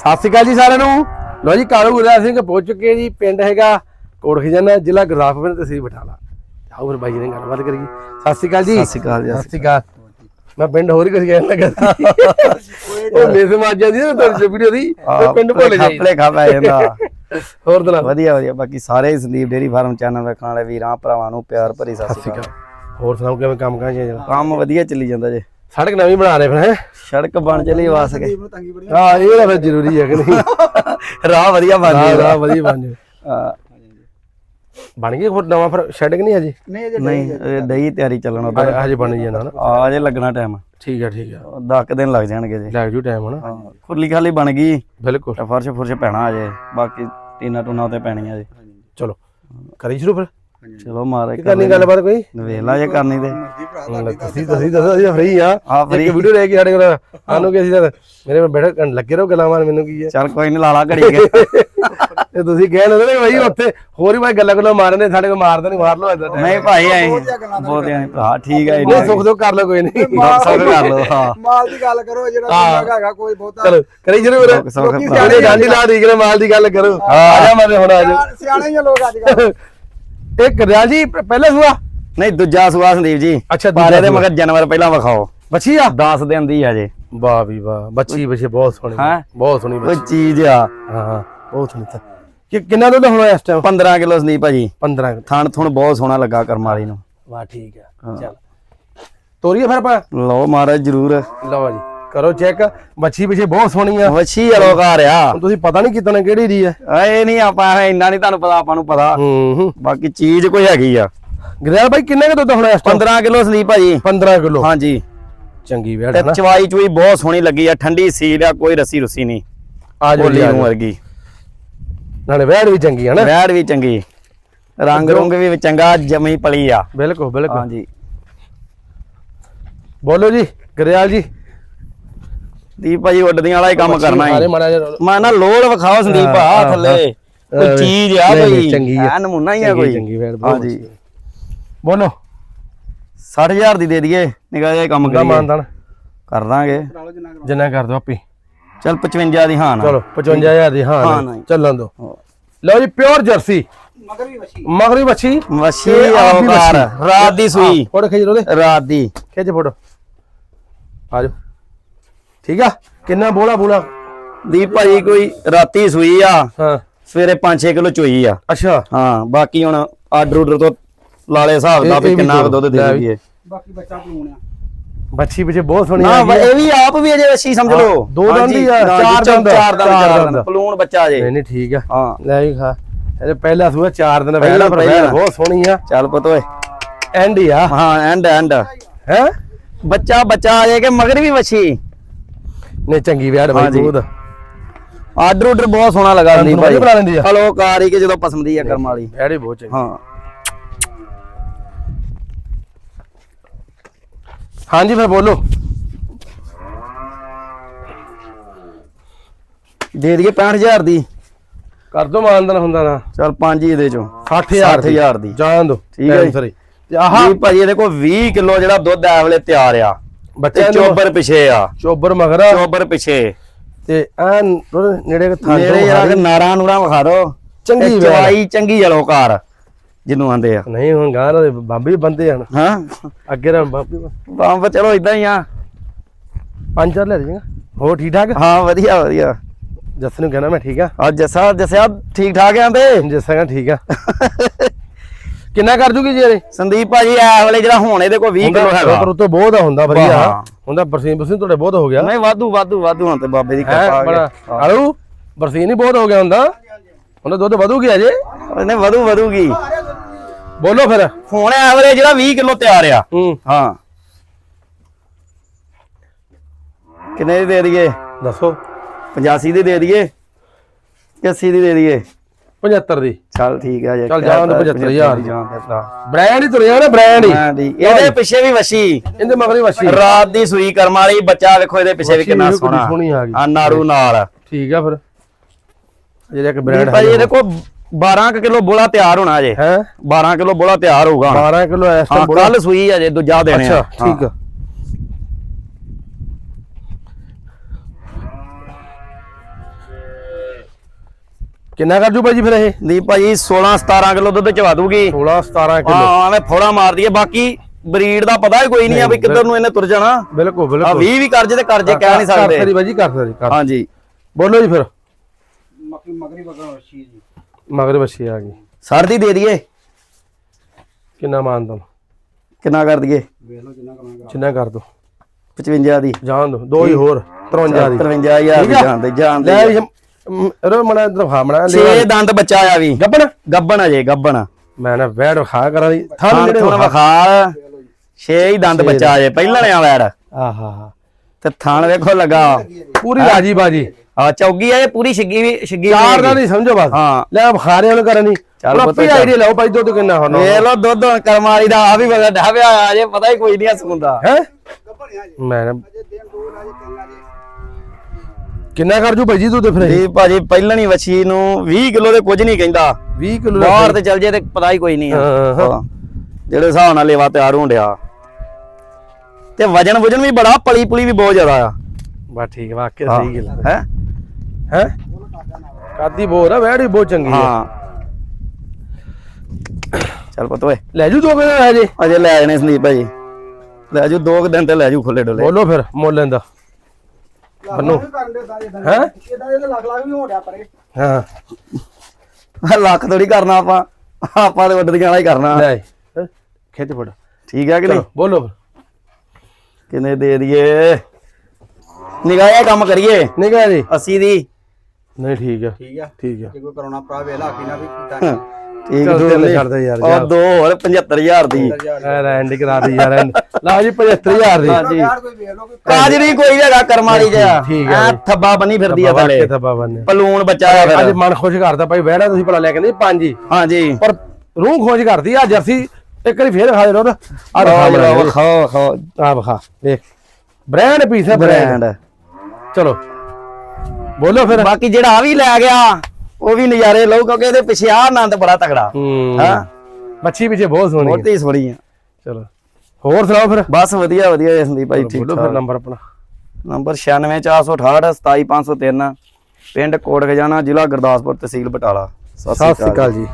ਸਤਿ ਸ਼੍ਰੀ ਅਕਾਲ ਜੀ ਸਾਰਿਆਂ ਨੂੰ। ਲੋ ਜੀ ਕਾਲੂ ਗੁਰਦਾਸ ਸਿੰਘ ਪਹੁੰਚ ਚੁੱਕੇ ਜੀ ਪਿੰਡ ਹੈਗਾ ਕੋਟ ਖਜ਼ਾਨਾ ਜ਼ਿਲ੍ਹਾ ਗੁਰਦਾਸਪੁਰ ਤਹਿਸੀਲ ਬਟਾਲਾ। ਆਓ ਫਿਰ ਬਾਈ ਜੀ ਨੇ ਗੱਲਬਾਤ ਕਰੀਏ। ਸਤਿ ਸ਼੍ਰੀ ਅਕਾਲ ਜੀ। ਸਤਿ ਸ਼੍ਰੀ ਅਕਾਲ ਜੀ, ਸਤਿ ਸ਼੍ਰੀ ਅਕਾਲ। ਮੈਂ ਪਿੰਡ ਹੋਰ ਹੀ ਕੁਝ ਕਹਿਣ ਲੱਗਾ ਉਹ ਮੇਸੇ ਮਾਜਾ ਦੀ ਨਾ ਤੁਹਾਡੀ ਵੀਡੀਓ ਦੀ ਤੇ ਪਿੰਡ ਭੁੱਲ ਜਾਈ ਖਾਪਲੇ ਖਾ ਪੈ ਜਾਂਦਾ। ਹੋਰ ਦਿਨਾਂ ਵਧੀਆ ਵਧੀਆ ਬਾਕੀ ਸਾਰੇ ਸੰਦੀਪ ਡੇਰੀ ਫਾਰਮ ਚੈਨਲ ਵੇਖਣ ਵਾਲੇ ਵੀਰਾਂ ਭਰਾਵਾਂ ਨੂੰ ਪਿਆਰ ਭਰੀ ਸਤਿ ਸ਼੍ਰੀ ਅਕਾਲ। ਹੋਰ ਸੁਣਾਓ ਕਿਵੇਂ ਕੰਮ ਕਾਂ ਜੀ ਕੰਮ ਵਧੀਆ ਚੱਲੀ ਜਾਂਦਾ ਜੇ। ਸੜਕ ਨਵੀਂ ਬਣਾ ਰਹੇ ਫਿਰ ਹੈ? ਸੜਕ ਬਣ ਚਲੀ ਵਾਸ ਕੇ। ਹਾਂ ਇਹ ਤਾਂ ਫਿਰ ਜ਼ਰੂਰੀ ਹੈ ਕਿ ਨਹੀਂ। ਰਾਹ ਵਧੀਆ ਬਣ ਰਾਹ ਗਿਆ ਰਾਹ ਵਧੀਆ ਬਣ ਜਾਏ ਬਣ ਗਈ ਹੋਰ ਨਵਾਂ ਫਿਰ ਸ਼ੈਡ ਕਿ ਨਹੀਂ ਅਜੇ ਨਹੀਂ ਇਹ ਦਈ ਤਿਆਰੀ ਚੱਲਣ ਉਧਰ। ਹਜੇ ਬਣ ਜਾਣਾ ਨਾ। ਆ ਜੇ ਲੱਗਣਾ ਟਾਈਮ ਠੀਕ ਹੈ ਠੀਕ ਹੈ 10 ਦਿਨ ਲੱਗ ਜਾਣਗੇ ਜੀ। ਲੱਗ ਜੂ ਟਾਈਮ ਹਨਾ? ਖੁਰਲੀ ਖਾਲੀ ਬਣ ਗਈ। ਬਿਲਕੁਲ। ਫਰਸ਼ ਫੁਰਸ਼ ਪੈਣਾ ਅਜੇ ਬਾਕੀ ਟੀਨਾ ਟੂਨਾ ਤੇ ਪੈਣੀਆਂ ਜੀ। ਚਲੋ ਕਰੀ ਸ਼ੁਰੂ ਫਿਰ। ਚਲੋ ਮਾਰੇ ਕੀ ਕਰਨੀ ਗੱਲਬਾਤ ਕੋਈ? ਵੇਖ ਲਾ ਜੇ ਕਰਨੀ ਤੇ। ਤੁਸੀਂ ਤੁਸੀਂ ਦੱਸੋ ਅਸੀਂ ਫ੍ਰੀ ਆ। ਇੱਕ ਵੀਡੀਓ ਲੈ ਕੇ ਸਾਡੇ ਕੋਲ। ਸਾਨੂੰ ਕੀ ਅਸੀਂ ਤਾਂ ਮੇਰੇ ਕੋਲ ਬੈਠੇ ਲੱਗੇ ਰਹੋ ਗੱਲਾਂ ਮਾਰ ਮੈਨੂੰ ਕੀ ਹੈ। ਚੱਲ ਕੋਈ ਨਹੀਂ ਲਾਲਾ ਘੜੀ ਕੇ। ਤੇ ਤੁਸੀਂ ਕਹਿਣ ਲੱਗੇ ਭਾਈ ਉੱਥੇ ਹੋਰ ਹੀ ਭਾਈ ਗੱਲਾਂ ਗੱਲਾਂ ਮਾਰਨੇ ਸਾਡੇ ਕੋਲ ਮਾਰਦਾ ਨਹੀਂ ਮਾਰ ਲਓ ਇਦਾਂ ਨਹੀਂ ਭਾਈ ਐ ਬੋਲਦੇ ਆਂ ਭਰਾ ਠੀਕ ਹੈ ਨਹੀਂ ਸੁੱਖ ਦੁੱਖ ਕਰ ਲਓ ਕੋਈ ਨਹੀਂ। ਸਭ ਕਰ ਲਓ ਹਾਂ। ਮਾਲ ਦੀ ਗੱਲ ਕਰੋ ਜਿਹੜਾ ਹੈਗਾ ਹੈਗਾ ਕੋਈ ਬਹੁਤਾ ਚਲੋ ਕਰੀ ਸੁੱਖ ਭਰਾ। ਜਿਹੜੇ ਗਾਂਧੀ ਲਾ ਦੀ ਕਿ ਮਾਲ ਦੀ ਗੱਲ ਕਰੋ। ਆ ਜਾ ਮਾਰੇ ਹੁਣ ਆ ਜਾ। ਸਿਆਣੇ ਹੀ ਲੋਕ ਅੱਜ ਕੱਲ੍ਹ। ਇਹ ਕਰਿਆ ਜੀ ਪਹਿਲੇ ਸੁਆ? ਨਹੀਂ ਦੂਜਾ ਸੁਆ ਸੰਦੀਪ ਜੀ। ਅੱਛਾ, ਦੂਜਾ ਦੇ ਸੂਆ। ਮਗਰ ਜਾਨਵਰ ਪਹਿਲਾਂ ਵਿਖਾਓ। ਬੱਚੀ ਆ? 10 ਦਿਨ ਦੀ ਆ ਜੇ। ਵਾਹ ਵੀ ਵਾਹ ਬੱਚੀ ਬੱਚੀ ਬਹੁਤ ਸੋਹਣੀ। ਹੈਂ? ਬਹੁਤ ਸੋਹਣੀ ਕੋਈ ਬੱਚੀ ਚੀਜ਼ ਆ। ਹਾਂ ਹਾਂ ਬਹੁਤ ਸੋਹਣੀ ਤਾਂ। ਕਿ ਕਿੰਨਾ ਦੁੱਧ ਹੋਣਾ ਇਸ ਟਾਈਮ 15 ਕਿਲੋ ਸੰਦੀਪ ਭਾਜੀ। 15 ਥਣ ਥੁਣ ਬਹੁਤ ਸੋਹਣਾ ਲੱਗਾ ਕਰਮ ਵਾਲੀ ਨੂੰ। ਵਾਹ ਠੀਕ ਹੈ। ਚੱਲ। ਤੋਰੀਏ ਫਿਰ ਆਪਾਂ? ਲਓ ਮਹਾਰਾਜ ਜਰੂਰ। ਲਓ ਜੀ। ਕਰੋ ਚੈੱਕ ਬੱਚੀ ਪਿਛੇ ਬਹੁਤ ਸੋਹਣੀ ਆ। ਵਛੀ ਅਲੋਕਾਰ ਆ। ਤੁਸੀਂ ਪਤਾ ਨਹੀਂ ਕਿਤਨੇ ਕਿਹੜੀ ਦੀ ਆ। ਇਹ ਨਹੀਂ ਆਪਾਂ ਇੰਨਾ ਨਹੀਂ ਤੁਹਾਨੂੰ ਪਤਾ ਆਪਾਂ ਨੂੰ ਪਤਾ। ਹੂੰ। ਹੂੰ ਬਾਕੀ ਚੀਜ਼ ਕੋਈ ਹੈਗੀ ਆ। ਗਰੇਲ ਭਾਈ ਕਿੰਨੇ ਕੁ ਦੁੱਧ ਹੋਣਾ ਇਸ ਟਾਈਮ 15 ਕਿਲੋ ਸੰਦੀਪ ਭਾਜੀ 15 ਕਿਲੋ। ਹਾਂਜੀ। ਚੰਗੀ ਹੈ ਨਾ। ਚਵਾਈ ਚੁਈ ਬਹੁਤ ਸੋਹਣੀ ਲੱਗੀ ਆ ਠੰਡੀ ਸੀਲ ਆ ਕੋਈ ਰੱਸੀ ਰੁੱਸੀ ਨਹੀਂ। ਆ ਜੀ, ਆ। ਵਰਗੀ। ਨਾਲੇ ਵੇੜ ਵੀ ਚੰਗੀ ਹੈ ਨਾ। ਵੈੜ ਵੀ ਚੰਗੀ। ਰੰਗ ਰੁੰਗ ਵੀ ਚੰਗਾ ਜਮੀ ਪਲੀ ਆ। ਬਿਲਕੁਲ ਬਿਲਕੁਲ। ਹਾਂਜੀ। ਬੋਲੋ ਜੀ ਗਰੇਲ ਜੀ। ਦੀਪ ਭਾਜੀ ਉੱਡਦੀਆਂ ਵਾਲਾ ਹੀ ਕੰਮ ਕਰਨਾ ਹੈ। ਮੈਂ ਨਾ ਲੋੜ ਵਿਖਾਓ ਸੰਦੀਪ ਆ ਥੱਲੇ। ਕੋਈ ਚੀਜ਼ ਆ ਚੰਗੀ ਆ। ਨਮੂਨਾ ਹੀ ਆ ਕੋਈ। ਚੰਗੀ ਵੇੜ ਬਹੁਤ ਹਾਂਜੀ। ਬੋਲੋ। 60000 ਦੀ ਦੇ ਦਈਏ ਨਿਕਾ ਜਿਹਾ ਕੰਮ ਕਰੀਏ। ਮਾਨਦਾਨ। ਕਰ ਦਾਂਗੇ। ਜਿੰਨਾ ਕਰ ਦੋ ਆਪੀ। ਚਲ 55 ਦੀ ਹਾਂ ਨਾ। ਚਲੋ 55000 ਦੀ ਹਾਂ ਹਾਂ, ਨਹੀਂ, ਨਹੀਂ। ਚੱਲਣ ਦੋ ਲਓ ਜੀ ਪਿਓਰ ਜਰਸੀ। ਮਗਰ ਵੀ ਵਸ਼ੀ ਮਗਰੀ ਬੱਚੀ ਵਸ਼ੀ ਇਹ ਆਪ ਵੀ ਔਕਾਰ ਵੱਛੀ। ਰਾਤ ਦੀ ਸੂਈ। ਫੋਟੋ ਖਿੱਚ ਲੋ ਦੇ ਰਾਤ ਦੀ। ਖਿੱਚ ਫੋਟੋ। ਆ ਜਾਓ। ਠੀਕ ਆ? ਕਿੰਨਾ ਬੋਲਾ ਬੋਲਾ? ਦੀਪ ਭਾਜੀ ਕੋਈ ਰਾਤੀ ਸੂਈ ਆ ਹਾਂ। ਸਵੇਰੇ 5-6 ਕਿਲੋ ਚੋਈ ਆ। ਅੱਛਾ। ਹਾਂ ਬਾਕੀ ਹੁਣ ਆਰਡਰ ਉਡਰ ਤੋਂ ਲਾਲੇ ਹਿਸਾਬ ਦਾ ਵੀ ਕਿੰਨਾ ਕੁ ਦੁੱਧ ਦੇ। ਦਈਏ। ਬਾਕੀ ਬੱਚਾ ਪਲੂਣ ਆ। ਬੱਚੀ ਪਿੱਛੇ ਬਹੁਤ ਸੋਹਣੀ ਨਾ ਆ। ਇਹ ਵੀ ਆਪ ਵੀ ਅਜੇ ਵਸ਼ੀ ਸਮਝ ਲਓ। ਦੋ ਦੰਦ ਹੀ ਆ, ਨਾ, ਚਾਰ ਜੀ, ਦੰਦ, ਚਾਰ ਦੰਦ ਚਾਰ ਦੰਦ। ਪਲੂਣ ਬੱਚਾ ਜੇ। ਨਹੀਂ ਨਹੀਂ ਠੀਕ ਆ। ਹਾਂ। ਲੈ ਵੀ ਖਾ। ਇਹ ਪਹਿਲਾ ਸੂਆ ਚਾਰ ਦਿਨ ਪਹਿਲਾ, ਪਹਿਲਾਂ ਪਰ ਬਹੁਤ ਸੋਹਣੀ ਆ। ਚੱਲ ਪੁੱਤ ਓਏ। ਐਂਡ ਹੀ ਆ। ਹਾਂ ਐਂਡ ਐਂਡ। ਹੈ? ਬੱਚਾ ਬੱਚਾ ਆ ਜਾਏ ਕਿ ਮਗਰ ਵੀ ਵਛੀ? ਨਹੀਂ ਚੰਗੀ ਵੈੜ ਬਾਈ ਹਾਂਜੀ। ਬਹੁਤ। ਆਰਡਰ ਉਡਰ ਬਹੁਤ ਸੋਹਣਾ ਲੱਗਾ ਤੁਹਾਨੂੰ ਵਧੀਆ ਭਾਈ। ਬਣਾ ਲੈਂਦੀ ਆ। ਹਲੋ ਕਾਰ ਹੀ ਕਿ ਜਦੋਂ ਪਸੰਦੀ ਆ ਕਰਮ ਵਾਲੀ। ਹੀ ਬਹੁਤ ਚੰਗੀ। ਹਾਂ। ਹਾਂਜੀ ਫਿਰ ਬੋਲੋ। ਦੇ ਦਈਏ 65000 ਦੀ। ਕਰ ਦੋ ਮਾਨਦਨ ਹੁੰਦਾ ਨਾ। ਚੱਲ 5 ਹੀ ਇਹਦੇ ਚੋਂ। 60000 ਦੀ। 60000 ਦੀ। ਜਾਣ ਦੋ। ਠੀਕ ਹੈ ਜੀ। ਤੇ ਆਹ ਜੀ ਭਾਜੀ ਇਹਦੇ ਕੋਲ 20 ਕਿਲੋ ਜਿਹੜਾ ਦੁੱਧ ਐ ਵੇਲੇ ਤਿਆਰ ਆ। ਬੱਚਿਆਂ ਨੂੰ ਚੋਬਰ ਪਿਛੇ ਆ। ਚੋਬਰ ਮਗਰ। ਚੋਬਰ ਪਿਛੇ। ਤੇ ਐਨ ਨੇੜੇ ਥਾਂ ਮੇਰੇ ਯਾਰ ਨਾਰਾਂ ਨੂਰਾਂ ਵਿਖਾ ਦੋ ਚੰਗੀ ਤੇ। ਚਵਾਈ ਚੰਗੀ ਜਲੋਕਾਰ ਜਿਹਨੂੰ ਆਂਦੇ ਆ। ਨਹੀਂ ਹੁਣ ਗਾਂ ਦੇ ਬੰਬੀ ਬੰਦੇ ਹਨ ਹਾਂ। ਅੱਗੇ ਰਾਂ ਬੰਬੀ ਬੰਬ ਚਲੋ ਇਦਾਂ ਹੀ ਆ। ਪੰਜ ਚਾਰ ਲੈ ਜਾਏਗਾ ਹੋ ਠੀਕ ਠਾਕ? ਹਾਂ ਵਧੀਆ ਵਧੀਆ। ਜੱਸ ਨੂੰ ਕਹਿਣਾ ਮੈਂ ਠੀਕ ਆ। ਆ ਜੱਸਾ ਜੱਸਿਆ ਠੀਕ ਠਾਕ ਆਂਦੇ? ਜੱਸਾ ਕਹਿੰਦਾ ਠੀਕ ਆ। ਕਿੰਨਾ ਕਰ ਜੂਗੀ ਜੀ ਇਹ ਸੰਦੀਪ ਭਾਜੀ ਐ ਵੇਲੇ ਜਿਹੜਾ ਹੁਣ ਇਹਦੇ ਕੋਲ 20 ਕਿਲੋ ਹੈਗਾ। ਪਰ ਉਤੋਂ ਬਹੁਤ ਆ ਹੁੰਦਾ ਵਧੀਆ। ਹੁੰਦਾ ਬਰਸੀਨ ਬਰਸੀਨ ਤੁਹਾਡੇ ਬਹੁਤ ਹੋ ਗਿਆ। ਨਹੀਂ ਵਾਧੂ ਵਾਧੂ ਵਾਧੂ ਹੁਣ ਤੇ ਬਾਬੇ ਦੀ ਕਿਰਪਾ ਆ। ਆਲੂ ਬਰਸੀਨ ਹੀ ਬਹੁਤ ਹੋ ਗਿਆ ਹੁੰਦਾ। ਹੁੰਦਾ ਦੁੱਧ ਵਧੂ ਗਿਆ ਜੇ ਉਹਨੇ ਵਧੂ ਵਧੂਗੀ। ਬੋਲੋ ਫਿਰ। ਹੁਣ ਐ ਵੇਲੇ ਜਿਹੜਾ 20 ਕਿਲੋ ਤਿਆਰ ਆ। ਹੂੰ। ਕਿੰਨੇ ਦੀ ਦੇ ਦਈਏ? ਦੱਸੋ। 85 ਦੀ ਦੇ ਦਈਏ ਕਿ 80 ਦੀ ਦੇ ਦਈਏ। 75 ਦੀ। ਚੱਲ ਠੀਕ ਆ ਜੇ ਚੱਲ ਜਾਣ ਦਿਓ 75,000 ਦੀ ਜਾਣ ਦੇ ਭਰਾ। ਬ੍ਰਾਂਡ ਹੀ ਤੁਰਿਆ ਨਾ ਬ੍ਰਾਂਡ ਹੀ। ਹਾਂ। ਦੀ ਇਹਦੇ ਪਿੱਛੇ ਵੀ ਵਸ਼ੀ। ਇਹਦੇ ਮਗਰੀ ਵਸ਼ੀ। ਰਾਤ ਦੀ ਸੂਈ ਕਰਮ ਵਾਲੀ ਬੱਚਾ ਵੇਖੋ ਇਹਦੇ ਪਿੱਛੇ ਵੀ ਕਿੰਨਾ ਸੋਹਣਾ। ਸੋਹਣੀ ਆ ਗਈ। ਆ ਨਾਰੂ ਨਾਲ। ਠੀਕ ਆ ਫਿਰ। ਜਿਹੜਾ ਇੱਕ ਬ੍ਰਾਂਡ ਭਾਈ ਇਹਦੇ ਕੋਲ 12 ਕਿਲੋ ਬੋਲਾ ਤਿਆਰ ਹੋਣਾ ਜੇ ਹੈ? 12 ਕਿਲੋ ਬੋਲਾ ਤਿਆਰ ਹੋਊਗਾ 12 ਕਿਲੋ ਇਸ ਹਾਂ ਟਾਈਮ ਬੋਲਾ। ਕੱਲ ਸੂਈ ਆ ਜੇ ਦੂਜਾ ਦੇਣੇ ਅੱਛਾ ਠੀਕ ਆ। ਕਿੰਨਾ ਕਰ ਜੂ ਬਾਈ ਜੀ ਫਿਰ ਇਹ? ਸੰਦੀਪ ਭਾਜੀ 16 17 ਕਿਲੋ ਦੁੱਧ ਚਵਾ ਦੂਗੀ। 16 17 ਹਾਂ ਕਿਲੋ ਐਵੇਂ ਫੋੜਾ ਮਾਰਦੀ ਹੈ ਬਾਕੀ ਬਰੀਡ ਦਾ ਪਤਾ ਹੀ ਕੋਈ ਨਹੀਂ ਆ ਵੀ ਕਿੱਧਰ ਨੂੰ ਇਹਨੇ ਤੁਰ ਜਾਣਾ। ਬਿਲਕੁਲ ਆ ਬਿਲਕੁਲ 20 ਵੀ ਕਰ ਜੇ ਤੇ ਕਰ ਜੇ ਕਹਿ ਨਹੀਂ ਕਰ ਸਕਦੇ। ਸਕਦੀ ਬਾਈ ਜੀ ਕਰ ਸਕਦੀ ਕਰ। ਹਾਂਜੀ। ਬੋਲੋ ਜੀ ਫਿਰ। ਮੱਕੀ ਮਗਰੀ ਬਗਰ ਵਸ਼ੀ ਜੀ। ਮਗਰ ਬੱਚੀ ਆ ਗਈ। ਸਰਦੀ ਦੇ ਦਈਏ। ਕਿੰਨਾ ਮਾਨਦਾ ਕਿੰਨਾ ਕਰ ਦਈਏ? ਵੇਖ ਲਓ ਜਿੰਨਾ ਕਰਾਂਗਾ ਜਿੰਨਾ ਕਰ ਦੋ? 55 ਦੀ। ਜਾਣ ਦੋ। ਦੋ ਹੀ ਹੋਰ 53 ਦੀ। 53000 ਦੀ ਠੀਕ ਆ? ਜਾਂਦੇ ਜਾਂਦੇ ਲੈ ਜੀ ਰੋ ਮਣਾ ਦਫਾ ਮਣਾ ਛੇ ਦੰਦ ਬੱਚਾ ਆ ਵੀ। ਗੱਬਣ? ਗੱਬਣ ਅਜੇ ਗੱਬਣ। ਮੈਂ ਨਾ ਵੈੜ ਖਾ ਕਰਾਂ ਦੀ ਥਾਂ ਜਿਹੜੇ ਥਣ ਵਿਖਾ ਛੇ ਹੀ ਦੰਦ ਬੱਚਾ ਅਜੇ ਪਹਿਲਣਿਆ ਵੈੜ। ਆਹਾ। ਹਾ ਤੇ ਥਣ ਵੇਖੋ ਲੱਗਾ। ਪੂਰੀ ਰਾਜੀ ਬਾਜੀ। ਆ ਚੌਗੀ ਆ ਇਹ ਪੂਰੀ ਛਿੱਗੀ ਵੀ ਛਿੱਗੀ ਚਾਰ ਵੀ ਦਾ ਨਹੀਂ ਸਮਝੋ ਬਸ। ਹਾਂ। ਲੈ ਬਖਾਰੇ ਉਹਨੂੰ ਕਰਨ ਚੱਲ ਪੁੱਤ। ਆਈਡੀਆ ਲਓ ਭਾਈ ਦੁੱਧ ਕਿੰਨਾ ਹੋਣਾ। ਵੇਖ ਲੋ ਦੁੱਧ ਹੁਣ ਕਰਮ ਵਾਲੀ ਦਾ ਆ ਵੀ ਬੜਾ ਢਾਵਿਆ ਅਜੇ ਪਤਾ ਹੀ ਕੋਈ ਨਹੀਂ ਸਕੁੰਦਾ ਹੈ? ਜੀ ਮੈਂ ਨਾ- ਅਜੇ ਦਿਨ ਦੋ ਰਾਜੇ ਤਿੰਨ ਰਾਜੇ ਕਿੰਨਾ ਕਰ ਜੂ ਭਾਈ ਜੀ ਦੁੱਧ ਫਿਰ ਇਹ? ਜੀ ਭਾਜੀ ਪਹਿਲਣੀ ਵੱਛੀ ਨੂੰ 20 ਕਿਲੋ ਦੇ ਕੁਝ ਨਹੀਂ ਕਹਿੰਦਾ। 20 ਕਿਲੋ ਬਾਹਰ ਤੇ ਚੱਲ ਜੇ ਤੇ ਪਤਾ ਹੀ ਕੋਈ ਨਹੀਂ ਆ। ਹਾਂ, ਹਾਂ। ਹਾਂ। ਜਿਹੜੇ ਹਿਸਾਬ ਨਾਲ ਲੇਵਾ ਤਿਆਰ ਹੋਣ ਡਿਆ। ਤੇ ਵਜਨ ਵਜਨ ਵੀ ਬੜਾ ਪਲੀ ਪੁਲੀ ਵੀ ਬਹੁਤ ਜ਼ਿਆਦਾ ਆ। ਬਾ ਠੀਕ ਵਾਕਿਆ ਸਹੀ ਗੱਲ ਹੈ? ਹੈ? ਕਾਦੀ ਬੋਰ ਆ ਵੈੜ ਵੀ ਬਹੁਤ ਚੰਗੀ ਹੈ ਹਾਂ। ਚੱਲ ਪੁੱਤ ਓਏ। ਲੈ ਜੂ ਦੋ ਕਿਲੋ ਹੈ ਜੀ। ਅਜੇ ਲੈ ਜਾਣੇ ਸੰਦੀਪ ਭਾਜੀ। ਲੈ ਜੂ ਦੋ ਕੁ ਦਿਨ ਤੇ ਲੈ ਜੂ ਖੁੱਲੇ ਡੁੱਲੇ ਬੋਲੋ ਫਿਰ ਮੁੱਲ ਲੈਂਦਾ ਬੰਨੋ। ਹੈਂ? ਇਦਾਂ ਇਹਦੇ ਲੱਖ ਲੱਖ ਵੀ ਹੋ ਡਿਆ ਪਰੇ। ਹਾਂ। ਲੱਖ ਥੋੜੀ ਕਰਨਾ ਆਪਾਂ। ਆਪਾਂ ਤੇ ਵੱਡਦੀਆਂ ਵਾਲਾ ਹੀ ਕਰਨਾ। ਲੈ? ਖਿੱਚ ਫੜ। ਠੀਕ ਹੈ ਕਿ ਨਹੀਂ? ਬੋਲੋ ਫਿਰ। ਕਿੰਨੇ ਦੇ ਦਈਏ? ਨਿਗਾਹਿਆ ਕੰਮ ਕਰੀਏ। ਕਹੇ ਜੀ 80 ਦੀ। ਨਹੀਂ ਠੀਕ ਆ। ਠੀਕ ਆ। ਠੀਕ ਆ। ਜੇ ਕੋਈ ਕਰਾਉਣਾ ਭਰਾ ਵੇਲਾ ਆਖੀ ਨਾ ਵੀ ਕੀਤਾ ਨਹੀਂ ਚੱਲ ਦੋ ਨੇ। ਛੱਡ ਦੇ ਯਾਰ, ਜਾ। ਦੋ ਹੋਰ 75000 ਦੀ। ਐ ਰੈਂਡ ਕਰਾ ਦੀ ਯਾਰ। ਲਓ ਜੀ 75000 ਦੀ। ਹਾਂਜੀ। ਯਾਰ ਕੋਈ ਵੇਖ ਲਓ ਕੋਈ ਕਾਜਰੀ ਕੋਈ ਜਗਾ ਕਰਮਾਲੀ ਜਿਹਾ। ਠੀਕ ਹੈ ਐ ਥੱਬਾ ਬਣੀ ਫਿਰਦੀ ਆ ਥੱਲੇ। ਥੱਬਾ ਬੰਨੇ ਪਲੂਣ ਬੱਚਾ ਆ ਅੱਜ ਮਨ ਖੁਸ਼ ਕਰਦਾ ਭਾਈ ਵਹਿੜਾ ਤੁਸੀਂ ਭਲਾ ਲੈ ਕੇ ਨਹੀਂ ਪੰਜ ਹੀ। ਹਾਂਜੀ। ਪਰ ਰੂਹ ਖੁਸ਼ ਕਰਦੀ ਆ ਜਰਸੀ ਇੱਕ ਵਾਰੀ ਫੇਰ ਖਾ ਦੇ ਰੋ ਆ ਲਓ, ਖਾਓ ਖਾਓ ਆ ਵਿਖਾ ਦੇਖ। ਬ੍ਰਾਂਡ ਪੀਸ ਹੈ ਬ੍ਰਾਂਡ। ਚਲੋ। ਬੋਲੋ ਫਿਰ। ਬਾਕੀ ਜਿਹੜਾ ਆ ਵੀ ਲੈ ਗਿਆ। ਉਹ ਵੀ ਨਜ਼ਾਰੇ ਲਓ ਕਿਉਂਕਿ ਇਹਦੇ ਪਿੱਛੇ ਆ ਆਨੰਦ ਬੜਾ ਤਗੜਾ ਹੂੰ। ਮੱਛੀ ਪਿੱਛੇ ਬਹੁਤ ਸੋਹਣੀ ਬਹੁਤ ਹੀ ਸੋਹਣੀ ਆ ਚਲੋ। ਹੋਰ ਸੁਣਾਓ ਫਿਰ? ਬਸ ਵਧੀਆ ਵਧੀਆ ਜੀ ਸੰਦੀਪ ਭਾਈ ਠੀਕ ਬੋਲੋ ਫਿਰ ਨੰਬਰ ਆਪਣਾ। ਨੰਬਰ 96468 27503 ਪਿੰਡ ਕੋਟ ਖਜਾਨਾ ਜ਼ਿਲ੍ਹਾ ਗੁਰਦਾਸਪੁਰ ਤਹਿਸੀਲ ਬਟਾਲਾ। ਸਤਿ ਸ੍ਰੀ ਅਕਾਲ ਜੀ।